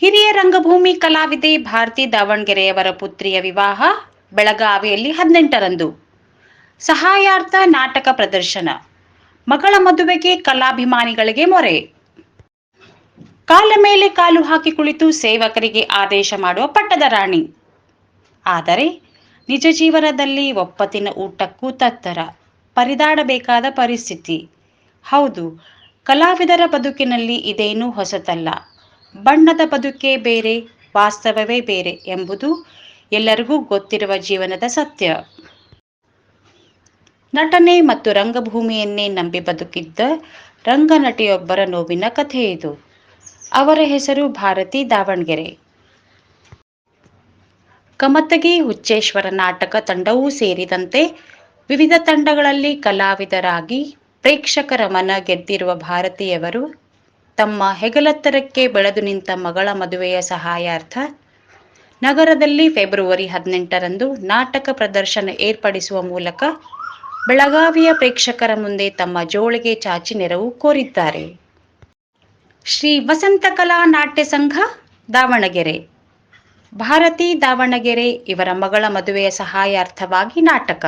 ಹಿರಿಯ ರಂಗಭೂಮಿ ಕಲಾವಿದೆ ಭಾರತಿ ದಾವಣಗೆರೆಯವರ ಪುತ್ರಿಯ ವಿವಾಹ ಬೆಳಗಾವಿಯಲ್ಲಿ ಹದಿನೆಂಟರಂದು. ಸಹಾಯಾರ್ಥ ನಾಟಕ ಪ್ರದರ್ಶನ. ಮಗಳ ಮದುವೆಗೆ ಕಲಾಭಿಮಾನಿಗಳಿಗೆ ಮೊರೆ. ಕಾಲ ಮೇಲೆ ಕಾಲು ಹಾಕಿ ಕುಳಿತು ಸೇವಕರಿಗೆ ಆದೇಶ ಮಾಡುವ ಪಟ್ಟದ ರಾಣಿ. ಆದರೆ ನಿಜ ಜೀವನದಲ್ಲಿ ಒಪ್ಪತ್ತಿನ ಊಟಕ್ಕೂ ತತ್ತರ. ಪರಿದಾಡಬೇಕಾದ ಪರಿಸ್ಥಿತಿ. ಹೌದು, ಕಲಾವಿದರ ಬದುಕಿನಲ್ಲಿ ಇದೇನೂ ಹೊಸತಲ್ಲ. ಬಣ್ಣದ ಬದುಕೇ ಬೇರೆ, ವಾಸ್ತವವೇ ಬೇರೆ ಎಂಬುದು ಎಲ್ಲರಿಗೂ ಗೊತ್ತಿರುವ ಜೀವನದ ಸತ್ಯ. ನಟನೆ ಮತ್ತು ರಂಗಭೂಮಿಯನ್ನೇ ನಂಬಿ ಬದುಕಿದ್ದ ರಂಗನಟಿಯೊಬ್ಬರ ನೋವಿನ ಕಥೆ ಇದು. ಅವರ ಹೆಸರು ಭಾರತಿ ದಾವಣಗೆರೆ. ಕಮತಗಿ ಹುಚ್ಚೇಶ್ವರ ನಾಟಕ ತಂಡವೂ ಸೇರಿದಂತೆ ವಿವಿಧ ತಂಡಗಳಲ್ಲಿ ಕಲಾವಿದರಾಗಿ ಪ್ರೇಕ್ಷಕರ ಮನ ಗೆದ್ದಿರುವ ಭಾರತೀಯವರು ತಮ್ಮ ಹೆಗಲತ್ತರಕ್ಕೆ ಬೆಳೆದು ನಿಂತ ಮಗಳ ಮದುವೆಯ ಸಹಾಯಾರ್ಥ ನಗರದಲ್ಲಿ ಫೆಬ್ರವರಿ ಹದಿನೆಂಟರಂದು ನಾಟಕ ಪ್ರದರ್ಶನ ಏರ್ಪಡಿಸುವ ಮೂಲಕ ಬೆಳಗಾವಿಯ ಪ್ರೇಕ್ಷಕರ ಮುಂದೆ ತಮ್ಮ ಜೋಳಿಗೆ ಚಾಚಿ ನೆರವು ಕೋರಿದ್ದಾರೆ. ಶ್ರೀ ವಸಂತ ಕಲಾ ನಾಟ್ಯ ಸಂಘ, ದಾವಣಗೆರೆ. ಭಾರತಿ ದಾವಣಗೆರೆ ಇವರ ಮಗಳ ಮದುವೆಯ ಸಹಾಯಾರ್ಥವಾಗಿ ನಾಟಕ.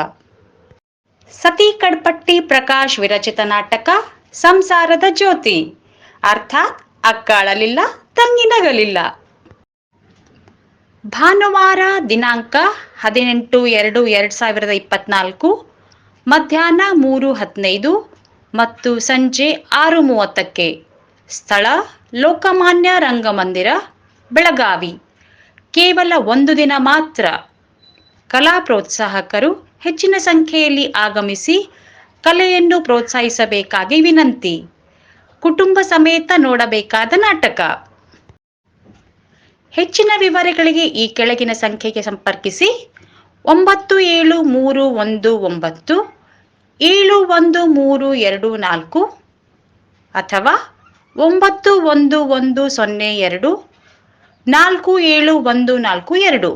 ಸತಿ ಕಡ್ಪಟ್ಟಿ ಪ್ರಕಾಶ್ ವಿರಚಿತ ನಾಟಕ, ಸಂಸಾರದ ಜ್ಯೋತಿ. ಅರ್ಥಾತ್ ಅಕ್ಕಾಳಲಿಲ್ಲ ತಂಗಿನಗಲಿಲ್ಲ ಭಾನುವಾರ ದಿನಾಂಕ ಹದಿನೆಂಟು ಎರಡು ಎರಡು ಸಾವಿರದ ಇಪ್ಪತ್ನಾಲ್ಕು, ಮಧ್ಯಾಹ್ನ ಮೂರು ಹದಿನೈದು ಮತ್ತು ಸಂಜೆ ಆರು ಮೂವತ್ತಕ್ಕೆ ಸ್ಥಳ ಲೋಕಮಾನ್ಯ ರಂಗಮಂದಿರ, ಬೆಳಗಾವಿ. ಕೇವಲ ಒಂದು ದಿನ ಮಾತ್ರ ಕಲಾ ಪ್ರೋತ್ಸಾಹಕರು ಹೆಚ್ಚಿನ ಸಂಖ್ಯೆಯಲ್ಲಿ ಆಗಮಿಸಿ ಕಲೆಯನ್ನು ಪ್ರೋತ್ಸಾಹಿಸಬೇಕಾಗಿ ವಿನಂತಿ. ಕುಟುಂಬ ಸಮೇತ ನೋಡಬೇಕಾದ ನಾಟಕ. ಹೆಚ್ಚಿನ ವಿವರಗಳಿಗೆ ಈ ಕೆಳಗಿನ ಸಂಖ್ಯೆಗೆ ಸಂಪರ್ಕಿಸಿ. ಒಂಬತ್ತು ಏಳು ಮೂರು ಒಂದು ಒಂಬತ್ತು, ಏಳು ಒಂದು ಮೂರು ಎರಡು ನಾಲ್ಕು, ಅಥವಾ ಒಂಬತ್ತು ಒಂದು ಒಂದು ಸೊನ್ನೆ ಎರಡು, ನಾಲ್ಕು ಏಳು ಒಂದು ನಾಲ್ಕು ಎರಡು.